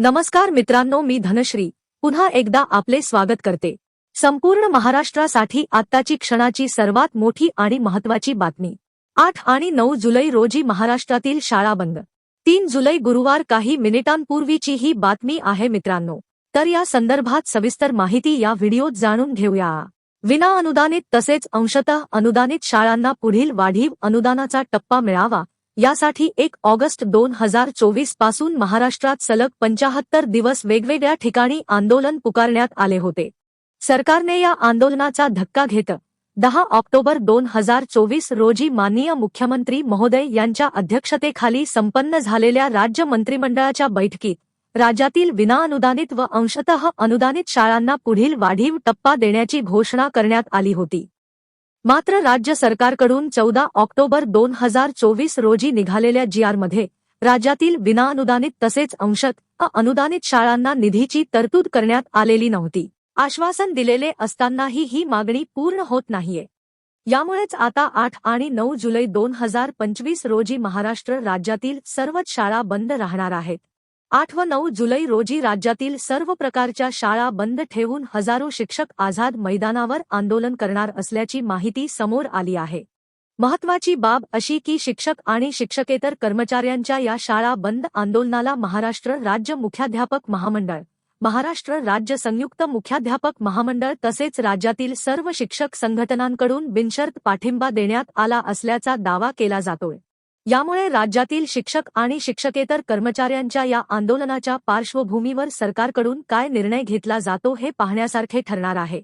नमस्कार मित्रांनो मी धनश्री. पुन्हा एकदा आपले स्वागत करते. संपूर्ण महाराष्ट्रासाठी आत्ताची क्षणाची सर्वात मोठी आणि महत्वाची बातमी. आठ आणि नऊ जुलै रोजी महाराष्ट्रातील शाळा बंद. तीन जुलै गुरुवार काही मिनिटांपूर्वीची ही बातमी आहे मित्रांनो. तर या संदर्भात सविस्तर माहिती या व्हिडिओत जाणून घेऊया. विना अनुदानित तसेच अंशतः अनुदानित शाळांना पुढील वाढीव अनुदानाचा टप्पा मिळावा यासाठी एक ऑगस्ट दोन हजार चोवीसपासून महाराष्ट्रात सलग पंचाहत्तर दिवस वेगवेगळ्या ठिकाणी आंदोलन पुकारण्यात आले होते. सरकारने या आंदोलनाचा धक्का घेत दहा ऑक्टोबर दोन हजार चोवीस रोजी माननीय मुख्यमंत्री महोदय यांच्या अध्यक्षतेखाली संपन्न झालेल्या राज्य मंत्रिमंडळाच्या बैठकीत राज्यातील विनाअनुदानित व अंशतः अनुदानित शाळांना पुढील वाढीव टप्पा देण्याची घोषणा करण्यात आली होती. मात्र राज्य सरकारकडून चौदा ऑक्टोबर दोन हजार चोवीस रोजी निघालेल्या जीआरमध्ये राज्यातील विनाअनुदानित तसेच अंशत अनुदानित शाळांना निधीची तरतूद करण्यात आलेली नव्हती. आश्वासन दिलेले असतानाही ही मागणी पूर्ण होत नाहीये. यामुळेच आता आठ आणि नऊ जुलै दोन हजार पंचवीस रोजी महाराष्ट्र राज्यातील सर्वच शाळा बंद राहणार आहेत. आठ व नऊ जुलै रोजी राज्यातील सर्व प्रकारच्या शाळा बंद ठेवून हजारो शिक्षक आझाद मैदानावर आंदोलन करणार असल्याची माहिती समोर आली आहे. महत्वाची बाब अशी की शिक्षक आणि शिक्षकेतर कर्मचाऱ्यांच्या या शाळा बंद आंदोलनाला महाराष्ट्र राज्य मुख्याध्यापक महामंडळ महाराष्ट्र राज्य संयुक्त मुख्याध्यापक महामंडळ तसेच राज्यातील सर्व शिक्षक संघटनांकडून बिनशर्त पाठिंबा देण्यात आला असल्याचा दावा केला जातोय. यामुळे राज्यातील शिक्षक आणि शिक्षकेतर कर्मचाऱ्यांच्या या आंदोलनाच्या पार्श्वभूमीवर सरकारकडून काय निर्णय घेतला जातो हे पाहण्यासारखे ठरणार आहे.